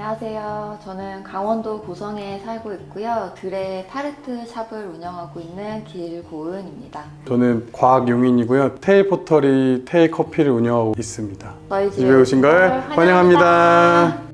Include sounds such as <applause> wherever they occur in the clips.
안녕하세요. 저는 강원도 고성에 살고 있고요. 들의 타르트 샵을 운영하고 있는 길고은입니다. 저는 과학용인이고요. 테일 포터리 테일 커피를 운영하고 있습니다. 저희 집에 오신 걸 환영합니다.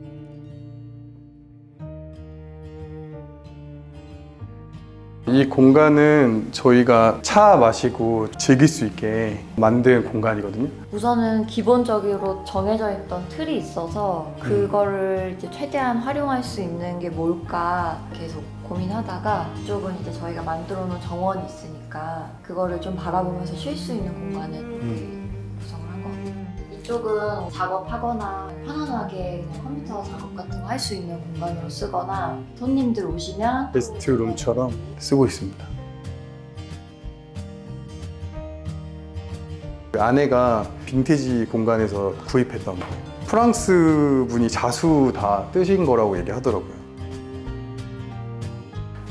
이 공간은 저희가 차 마시고 즐길 수 있게 만든 공간이거든요. 우선은 기본적으로 정해져 있던 틀이 있어서 그거를 이제 최대한 활용할 수 있는 게 뭘까 계속 고민하다가 이쪽은 이제 저희가 만들어 놓은 정원이 있으니까 그거를 좀 바라보면서 쉴 수 있는 공간을 음. 이쪽은 작업하거나 편안하게 컴퓨터 작업 같은 거 할 수 있는 공간으로 쓰거나 손님들 오시면 게스트룸처럼 쓰고 있습니다. 그 아내가 빈티지 공간에서 구입했던 거예요. 프랑스 분이 자수 다 뜨신 거라고 얘기하더라고요.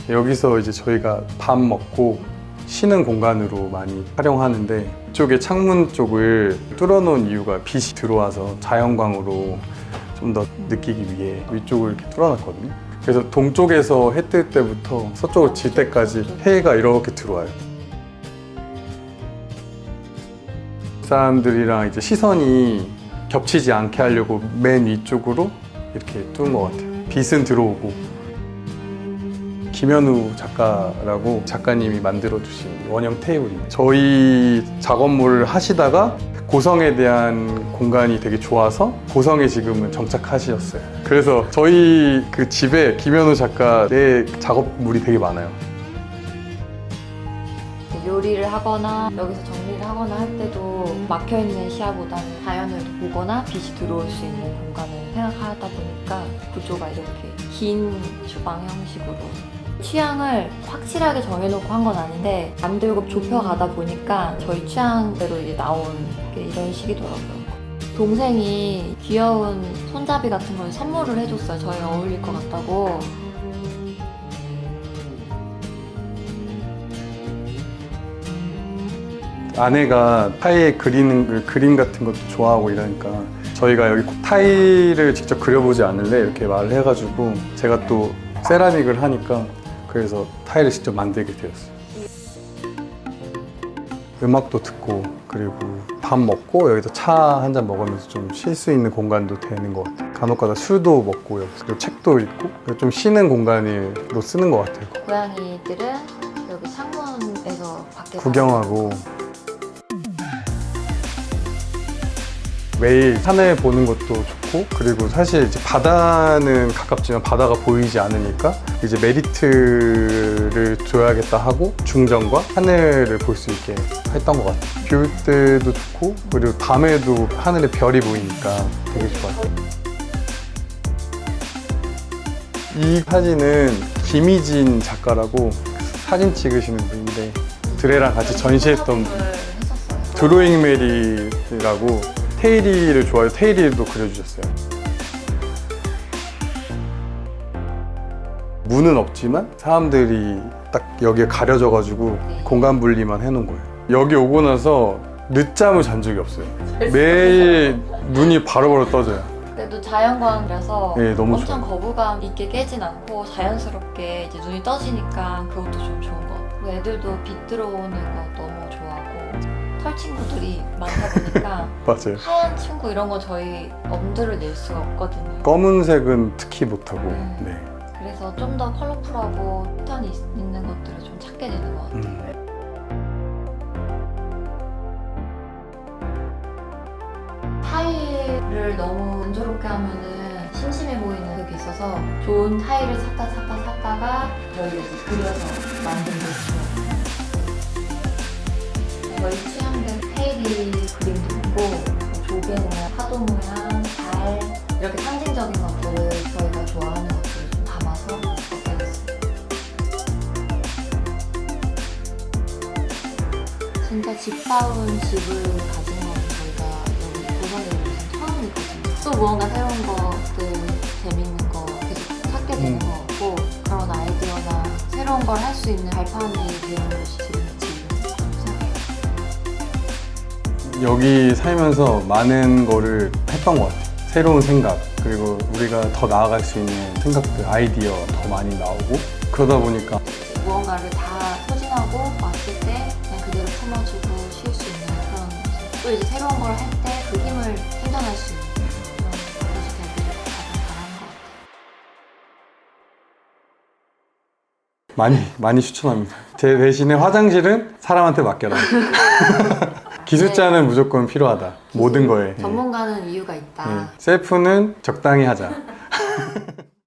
여기서 이제 저희가 밥 먹고 쉬는 공간으로 많이 활용하는데 이쪽에 창문 쪽을 뚫어놓은 이유가 빛이 들어와서 자연광으로 좀 더 느끼기 위해 위쪽을 이렇게 뚫어놨거든요. 그래서 동쪽에서 해 뜰 때부터 서쪽으로 질 때까지 해가 이렇게 들어와요. 사람들이랑 이제 시선이 겹치지 않게 하려고 맨 위쪽으로 이렇게 뚫은 것 같아요. 빛은 들어오고 김현우 작가라고 작가님이 만들어주신 원형 테이블입니다. 저희 작업물을 하시다가 고성에 대한 공간이 되게 좋아서 고성에 지금은 정착하셨어요. 그래서 저희 그 집에 김현우 작가 내 작업물이 되게 많아요. 요리를 하거나 여기서 정리를 하거나 할 때도 막혀 있는 시야보다는 자연을 보거나 빛이 들어올 수 있는 공간을 생각하다 보니까 구조가 이렇게 긴 주방 형식으로 취향을 확실하게 정해놓고 한 건 아닌데 만들고 좁혀가다 보니까 저희 취향대로 이제 나온 게 이런 식이더라고요. 동생이 귀여운 손잡이 같은 걸 선물을 해줬어요. 저희 어울릴 것 같다고. 아내가 타일 그리는 그 그림 같은 것도 좋아하고 이러니까 저희가 여기 타일을 직접 그려보지 않을래 이렇게 말을 해가지고 제가 또 세라믹을 하니까 그래서 타일을 직접 만들게 되었어요. 음악도 듣고 그리고 밥 먹고 여기서 차 한 잔 먹으면서 좀 쉴 수 있는 공간도 되는 것 같아요. 간혹가다 술도 먹고 여기서 그리고 책도 읽고 좀 쉬는 공간으로 쓰는 것 같아요. 고양이들은 여기 창문에서 밖에 구경하고 매일 하늘 보는 것도 좋고 그리고 사실 이제 바다는 가깝지만 바다가 보이지 않으니까 이제 메리트를 줘야겠다 하고 중정과 하늘을 볼 수 있게 했던 것 같아요. 비올 때도 좋고 그리고 밤에도 하늘에 별이 보이니까 되게 좋아요. 이 사진은 김희진 작가라고 사진 찍으시는 분인데 드레랑 같이 전시했던 분. 했었어요. 드로잉 메리라고 테이리를 좋아해요. 테이리도 그려주셨어요. 문은 없지만 사람들이 딱 여기에 가려져 가지고 공간 분리만 해놓은 거예요. 여기 오고 나서 늦잠을 잔 적이 없어요. 매일 눈이 바로바로 떠져요. 그래도 자연광이라서 네, 너무 엄청 좋아요. 거부감 있게 깨진 않고 자연스럽게 이제 눈이 떠지니까 그것도 좀 좋은 것 같고 애들도 빛 들어오는 거 너무 털 친구들이 많다 보니까 <laughs> 맞아요. 하얀 친구 이런 거 저희 엄두를 낼 수가 없거든요. 검은색은 특히 못하고, 음. 네. 그래서 좀 더 컬러풀하고 패턴이 있- 있는 것들을 좀 찾게 되는 것 같아요. 음. 타일을 너무 단조롭게 하면은 심심해 보이는 게 있어서 좋은 타일을 샀다 샀다 샀다가 여기 이제 그려서 만든 게 있어요. 저희 취향대로 테일이 그림도 있고 조개는 파도 모양, 달 이렇게 상징적인 것들을 저희가 좋아하는 것들을 좀 담아서 됐어요. 진짜 집다운 집을 가진 건 저희가 여기 고성에 오면서 처음이거든요. 또 무언가 새로운 것들, 재밌는 거 계속 찾게 되는 음. 것 같고 그런 아이디어나 새로운 걸 할 수 있는 발판이 되는 것이 지금 여기 살면서 많은 거를 했던 것 같아요. 새로운 생각, 그리고 우리가 더 나아갈 수 있는 생각들, 아이디어 더 많이 나오고 그러다 보니까 무언가를 다 소진하고 왔을 때 그냥 그대로 품어주고 쉴 수 있는 그런. 또 이제 새로운 걸 할 때 그 힘을 충전할 수 있는 그런 프로젝트들을 가장 잘하는 것 같아요. 많이 많이 추천합니다. 제 대신에 화장실은 사람한테 맡겨라. <laughs> 기술자는 무조건 필요하다. 모든 거에. 예. 전문가는 이유가 있다. 예. 셀프는 적당히 하자. <laughs>